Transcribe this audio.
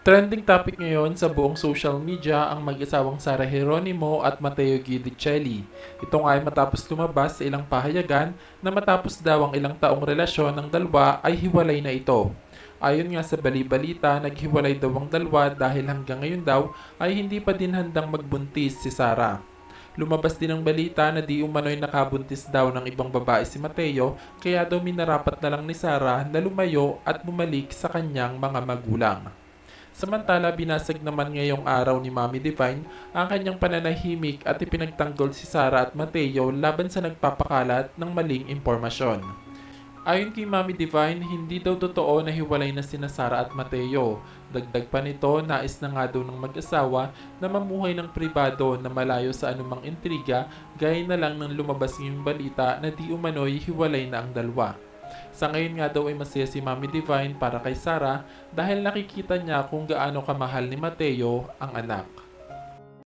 Trending topic ngayon sa buong social media ang mag-asawang Sara Geronimo at Matteo Guidicelli. Ito nga ay matapos lumabas sa ilang pahayagan na matapos daw ang ilang taong relasyon ng dalawa ay hiwalay na ito. Ayon nga sa bali-balita, naghiwalay daw ang dalawa dahil hanggang ngayon daw ay hindi pa din handang magbuntis si Sara. Lumabas din ang balita na di umano'y nakabuntis daw ng ibang babae si Mateo kaya daw minarapat na lang ni Sara na lumayo at bumalik sa kanyang mga magulang. Samantala, binasag naman ngayong araw ni Mami Divine ang kanyang pananahimik at ipinagtanggol si Sara at Mateo laban sa nagpapakalat ng maling impormasyon. Ayon kay Mami Divine, hindi daw totoo na hiwalay na sina Sara at Mateo. Dagdag pa nito, nais na nga daw ng mag-asawa na mamuhay ng pribado na malayo sa anumang intriga gaya na lang ng lumabas ngayong balita na di umano'y hiwalay na ang dalawa. Sa ngayon nga daw ay masaya si Mami Divine para kay Sara dahil nakikita niya kung gaano kamahal ni Mateo ang anak.